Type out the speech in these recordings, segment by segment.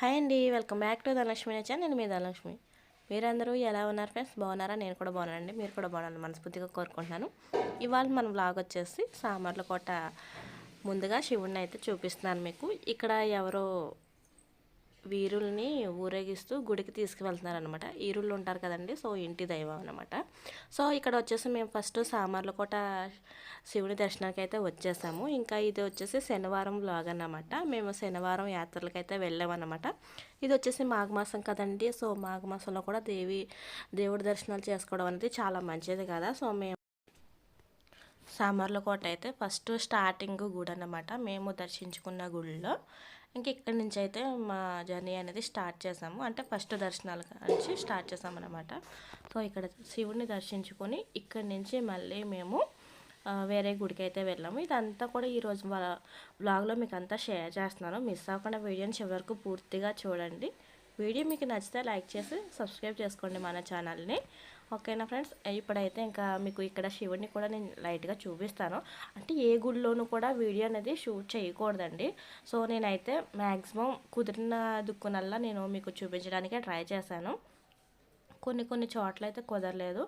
Hi అండి welcome back to Dhanalakshmi నచ్చా నేను మీ ధనలక్ష్మి. మీరందరూ ఎలా ఉన్నారు ఫ్రెండ్స్? బాగున్నారా? నేను కూడా బాగున్నానండి. మీరు కూడా బాగున్నాను మనస్ఫూర్తిగా కోరుకుంటున్నాను. ఇవాళ మన వ్లాగ్ వచ్చేసి సామర్లకోట ముందుగా శివుడిని అయితే చూపిస్తున్నాను మీకు. ఇక్కడ ఎవరో వీరుల్ని ఊరేగిస్తూ గుడికి తీసుకువెళ్తున్నారనమాట ఈరుళ్ళు ఉంటారు కదండి సో ఇంటి దైవం అనమాట సో ఇక్కడ వచ్చేసి మేము ఫస్ట్ సామర్లకోట శివుని దర్శనానికి అయితే వచ్చేసాము. ఇంకా ఇది వచ్చేసి శనివారం బ్లాగ్ అన్నమాట. మేము శనివారం యాత్రలకైతే వెళ్ళామన్నమాట. ఇది వచ్చేసి మాఘమాసం కదండి సో మాఘమాసంలో కూడా దేవి దేవుడి దర్శనాలు చేసుకోవడం అనేది చాలా మంచిది కదా. సో మేము సామర్లకోట అయితే ఫస్ట్ స్టార్టింగ్ గుడి అనమాట మేము దర్శించుకున్న గుడిలో. ఇంక ఇక్కడి నుంచి అయితే మా జర్నీ అనేది స్టార్ట్ చేసాము. అంటే ఫస్ట్ దర్శనాలు నుంచి స్టార్ట్ చేసామన్నమాట సో ఇక్కడ శివుడిని దర్శించుకొని ఇక్కడి నుంచి మళ్ళీ మేము వేరే గుడికి అయితే వెళ్ళాము. ఇదంతా కూడా ఈరోజు బ్లాగ్లో మీకు అంతా షేర్ చేస్తున్నాను. మిస్ అవ్వకుండా వీడియోని చివరకు పూర్తిగా చూడండి. వీడియో మీకు నచ్చితే లైక్ చేసి సబ్స్క్రైబ్ చేసుకోండి మన ఛానల్ని. ఓకేనా ఫ్రెండ్స్? ఇప్పుడైతే ఇంకా మీకు ఇక్కడ శివుడిని కూడా నేను లైట్గా చూపిస్తాను. అంటే ఏ గుడిలోనూ కూడా వీడియో అనేది షూట్ చేయకూడదండి. సో నేనైతే మ్యాక్సిమం కుదిరిన దుక్కునల్లా నేను మీకు చూపించడానికే ట్రై చేశాను. కొన్ని కొన్ని చోట్ల అయితే కుదరలేదు.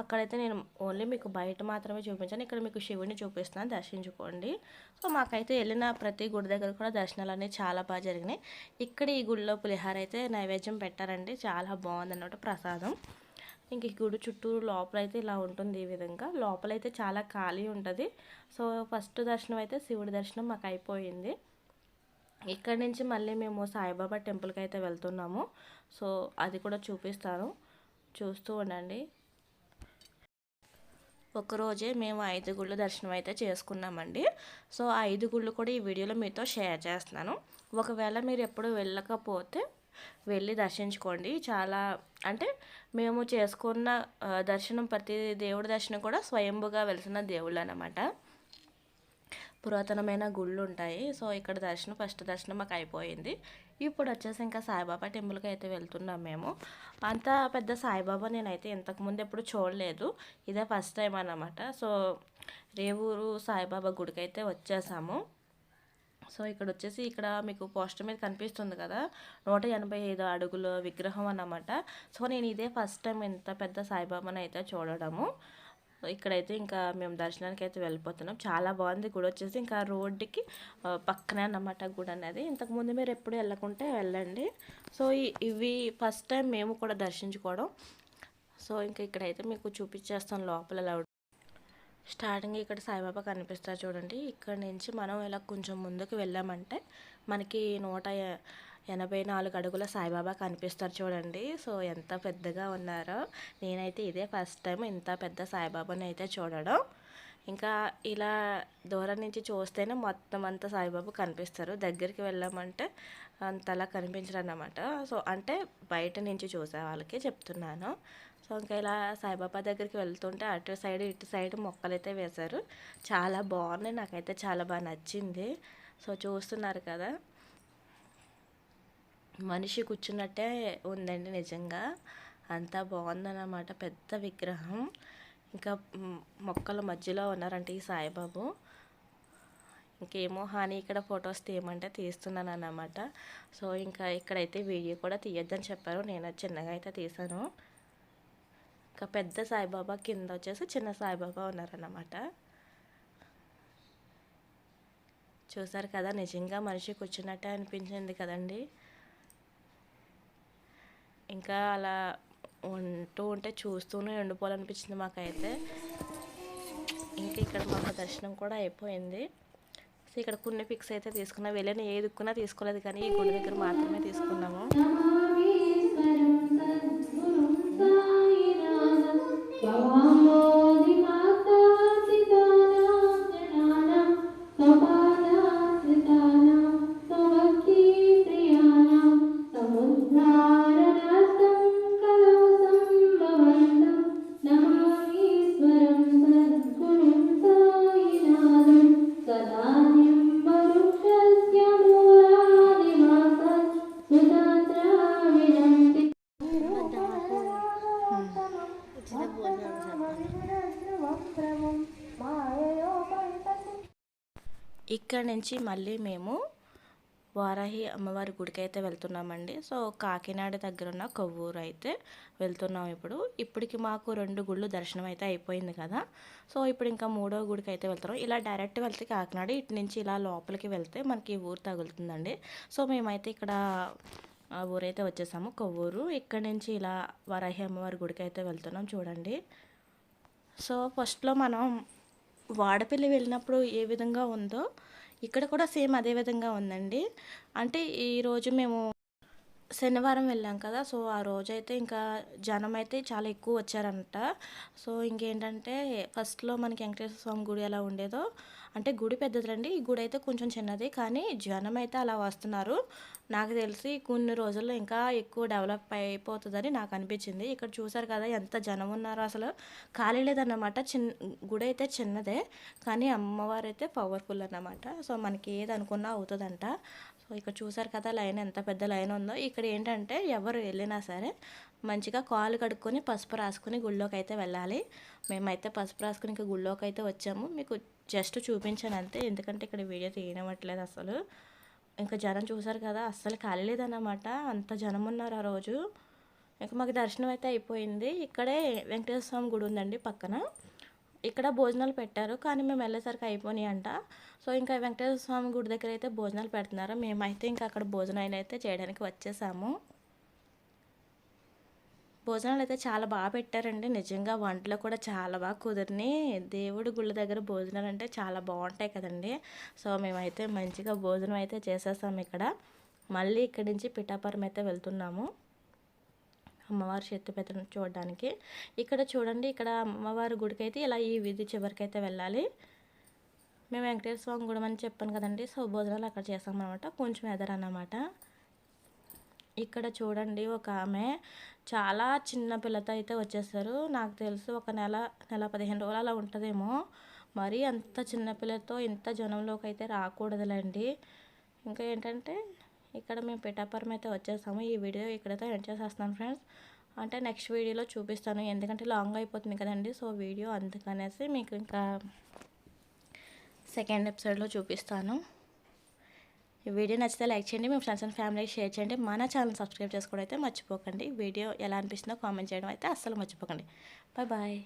అక్కడైతే నేను ఓన్లీ మీకు బయట మాత్రమే చూపించాను. ఇక్కడ మీకు శివుడిని చూపిస్తున్నాను. దర్శించుకోండి. సో మాకైతే వెళ్ళిన ప్రతి గుడి దగ్గర కూడా దర్శనాలు అనేవి చాలా బాగా జరిగినాయి. ఇక్కడ ఈ గుడిలో పులిహార అయితే నైవేద్యం పెట్టారండి. చాలా బాగుంది అన్నమాట ప్రసాదం. ఇంక ఈ గుడి చుట్టూరు లోపల అయితే ఇలా ఉంటుంది ఈ విధంగా. లోపలైతే చాలా ఖాళీ ఉంటుంది. సో ఫస్ట్ దర్శనం అయితే శివుడి దర్శనం మాకు అయిపోయింది. ఇక్కడ నుంచి మళ్ళీ మేము సాయిబాబా టెంపుల్కి అయితే వెళ్తున్నాము. సో అది కూడా చూపిస్తాను. చూస్తూ ఉండండి. ఒకరోజే మేము ఐదు గుళ్ళు దర్శనం అయితే చేసుకున్నామండి. సో ఐదు గుళ్ళు కూడా ఈ వీడియోలో మీతో షేర్ చేస్తున్నాను. ఒకవేళ మీరు ఎప్పుడు వెళ్ళకపోతే వెళ్ళి దర్శించుకోండి. చాలా అంటే మేము చేసుకున్న దర్శనం ప్రతి దేవుడి దర్శనం కూడా స్వయంభుగా వెలిసిన దేవుళ్ళు అనమాట పురాతనమైన గుళ్ళు ఉంటాయి. సో ఇక్కడ దర్శనం ఫస్ట్ దర్శనం మాకు అయిపోయింది. ఇప్పుడు వచ్చేసి ఇంకా సాయిబాబా టెంపుల్కి అయితే వెళ్తున్నాం మేము. అంత పెద్ద సాయిబాబా నేనైతే ఇంతకుముందు ఎప్పుడు చూడలేదు. ఇదే ఫస్ట్ టైం అన్నమాట. సో రేవూరు సాయిబాబా గుడికి అయితే వచ్చేసాము. సో ఇక్కడ వచ్చేసి ఇక్కడ మీకు పోస్టర్ మీద కనిపిస్తుంది కదా నూట ఎనభై ఐదు అడుగుల విగ్రహం అన్నమాట. సో నేను ఇదే ఫస్ట్ టైం ఇంత పెద్ద సాయిబాబాని అయితే చూడడము. ఇక్కడైతే ఇంకా మేము దర్శనానికి అయితే వెళ్ళిపోతున్నాం. చాలా బాగుంది గుడి వచ్చేసి. ఇంకా రోడ్డుకి పక్కనే అన్నమాట గుడి అనేది. ఇంతకుముందు మీరు ఎప్పుడు వెళ్ళకుంటే వెళ్ళండి. సో ఇవి ఫస్ట్ టైం మేము కూడా దర్శించుకోవడం. సో ఇంకా ఇక్కడైతే మీకు చూపించేస్తాం లోపల స్టార్టింగ్ ఇక్కడ సాయిబాబా కనిపిస్తారు చూడండి. ఇక్కడ నుంచి మనం ఇలా కొంచెం ముందుకు వెళ్ళామంటే మనకి నూట ఎనభై నాలుగు అడుగుల సాయిబాబా కనిపిస్తారు చూడండి. సో ఎంత పెద్దగా ఉన్నారో. నేనైతే ఇదే ఫస్ట్ టైం ఇంత పెద్ద సాయిబాబాని అయితే చూడడం. ఇంకా ఇలా దూరం నుంచి చూస్తేనే మొత్తం అంతా సాయిబాబా కనిపిస్తారు. దగ్గరికి వెళ్ళామంటే అంతలా కనిపించరు అన్నమాట సో అంటే బయట నుంచి చూసే వాళ్ళకి చెప్తున్నాను. సో ఇంకా ఇలా సాయిబాబా దగ్గరికి వెళ్తుంటే అటు సైడ్ ఇటు సైడ్ మొక్కలు అయితే వేశారు. చాలా బాగున్నాయి. నాకైతే చాలా బాగా నచ్చింది. సో చూస్తున్నారు కదా. మనిషి కూర్చున్నట్టే ఉందండి నిజంగా. అంతా బాగుందన్నమాట. పెద్ద విగ్రహం. ఇంకా మొక్కల మధ్యలో ఉన్నారంటే ఈ సాయిబాబు. ఇంకేమో హాని ఇక్కడ ఫొటోస్ తీయమంటే తీస్తున్నాను అన్నమాట సో ఇంకా ఇక్కడైతే వీడియో కూడా తీయొద్దని చెప్పారు. నేను చిన్నగా అయితే తీసాను ఇంకా పెద్ద సాయిబాబా కింద వచ్చేసి చిన్న సాయిబాబా ఉన్నారన్నమాట. చూసారు కదా నిజంగా మనిషి కూర్చున్నట్టే అనిపించింది కదండి. ఇంకా అలా ఉంటూ ఉంటే చూస్తూనే ఉండిపోవాలనిపించింది మాకైతే. ఇంకా ఇక్కడ మాకు దర్శనం కూడా అయిపోయింది. సో ఇక్కడ కొన్ని పిక్స్ అయితే తీసుకున్నాం వెళ్ళిన ఏ దిక్కున్నా తీసుకోలేదు కానీ ఈ గుడి దగ్గర మాత్రమే తీసుకున్నాము. ఇక్కడ నుంచి మళ్ళీ మేము వారాహి అమ్మవారి గుడికి అయితే వెళ్తున్నామండి. సో కాకినాడ దగ్గర ఉన్న కొవ్వూరు అయితే వెళ్తున్నాం ఇప్పుడు. ఇప్పటికి మాకు రెండు గుళ్ళు దర్శనం అయితే అయిపోయింది కదా. సో ఇప్పుడు ఇంకా మూడో గుడికి అయితే వెళ్తున్నాం. ఇలా డైరెక్ట్ వెళ్తే కాకినాడ ఇటు నుంచి ఇలా లోపలికి వెళ్తే మనకి ఊరు తగులుతుందండి. సో మేమైతే ఇక్కడ ఆ ఊరైతే వచ్చేసాము కొవ్వూరు. ఇక్కడ నుంచి ఇలా వరాహి అమ్మవారి గుడికి అయితే వెళ్తున్నాం చూడండి. సో ఫస్ట్లో మనం వాడపల్లి వెళ్ళినప్పుడు ఏ విధంగా ఉందో ఇక్కడ కూడా సేమ్ అదే విధంగా ఉందండి. అంటే ఈరోజు మేము శనివారం వెళ్ళాం కదా సో ఆ రోజైతే ఇంకా జనం అయితే చాలా ఎక్కువ వచ్చారంట. సో ఇంకేంటంటే ఫస్ట్లో మనకి వెంకటేశ్వర స్వామి గుడి ఎలా ఉండేదో అంటే గుడి పెద్దదండి ఈ గుడి అయితే కొంచెం చిన్నది. కానీ జనం అయితే అలా వస్తున్నారు. నాకు తెలిసి కొన్ని రోజుల్లో ఇంకా ఎక్కువ డెవలప్ అయిపోతుందని నాకు అనిపించింది. ఇక్కడ చూసారు కదా ఎంత జనం ఉన్నారో అసలు. ఖాళీ లేదన్నమాట. చిన్న గుడి అయితే చిన్నదే. కానీ అమ్మవారు అయితే పవర్ఫుల్ అన్నమాట. సో మనకి ఏది అనుకున్నా అవుతుందంట. సో ఇక్కడ చూసారు కదా లైన్ ఎంత పెద్ద లైన్ ఉందో. ఇక్కడ ఏంటంటే ఎవరు వెళ్ళినా సరే మంచిగా కాలు కడుక్కొని పసుపు రాసుకుని గుళ్ళోకి అయితే వెళ్ళాలి. మేమైతే పసుపు రాసుకుని ఇంకా గుళ్ళోకి అయితే వచ్చాము. మీకు జస్ట్ చూపించాను అంతే. ఎందుకంటే ఇక్కడ వీడియో తీయనివ్వట్లేదు అసలు. ఇంకా జనం చూసారు కదా అస్సలు ఖాళీ లేదన్నమాట. అంత జనం ఉన్నారు ఆ రోజు. ఇంకా మాకు దర్శనం అయితే అయిపోయింది. ఇక్కడే వెంకటేశ్వర స్వామి గుడి ఉందండి పక్కన. ఇక్కడ భోజనాలు పెట్టారు కానీ మేము వెళ్ళేసరికి అయిపోయినాయి అంట సో ఇంకా వెంకటేశ్వర స్వామి గుడి దగ్గర అయితే భోజనాలు పెడుతున్నారు. మేమైతే ఇంకా అక్కడ భోజనాలు అయితే చేయడానికి వచ్చేసాము. భోజనాలు అయితే చాలా బాగా పెట్టారండి. నిజంగా వంటలు కూడా చాలా బాగా కుదిరిని దేవుడి గుళ్ళ దగ్గర భోజనాలు అంటే చాలా బాగుంటాయి కదండి. సో మేమైతే మంచిగా భోజనం అయితే చేసేస్తాము ఇక్కడ. మళ్ళీ ఇక్కడి నుంచి పిఠాపురం అయితే వెళ్తున్నాము. అమ్మవారి శక్తిపేటను చూడడానికి. ఇక్కడ చూడండి ఇక్కడ అమ్మవారి గుడికి అయితే ఇలా ఈ వీధి చివరికి అయితే వెళ్ళాలి. మేము వెంకటేశ్వర స్వామి గుడి అని చెప్పాను కదండి. సో భోజనాలు అక్కడ చేసామన్నమాట కొంచెం ఎదరన్నమాట. ఇక్కడ చూడండి ఒక ఆమె చాలా చిన్న పిల్లతో అయితే వచ్చేసారు నాకు తెలుసు ఒక నెల నెల పదిహేను రోజులు అలా ఉంటుందేమో. మరీ అంత చిన్న పిల్లతో ఇంత జనంలోకి అయితే రాకూడదులేండి. ఇంకా ఏంటంటే ఇక్కడ మేము పిఠాపురం అయితే వచ్చేసాము. ఈ వీడియో ఇక్కడైతే ఎండ్ చేసేస్తాను ఫ్రెండ్స్. అంటే నెక్స్ట్ వీడియోలో చూపిస్తాను. ఎందుకంటే లాంగ్ అయిపోతుంది కదండి. సో వీడియో అందుకనేసి మీకు ఇంకా సెకండ్ ఎపిసోడ్లో చూపిస్తాను. వీడియో నచ్చితే లైక్ చేయండి మీ ఫ్రెండ్స్ అండ్ ఫ్యామిలీకి షేర్ చేయండి. మన ఛానల్ సబ్స్క్రైబ్ చేసుకోవడం అయితే మర్చిపోకండి. వీడియో ఎలా అనిపిస్తుందో కామెంట్ చేయడం అయితే అస్సలు మర్చిపోకండి. Bye bye.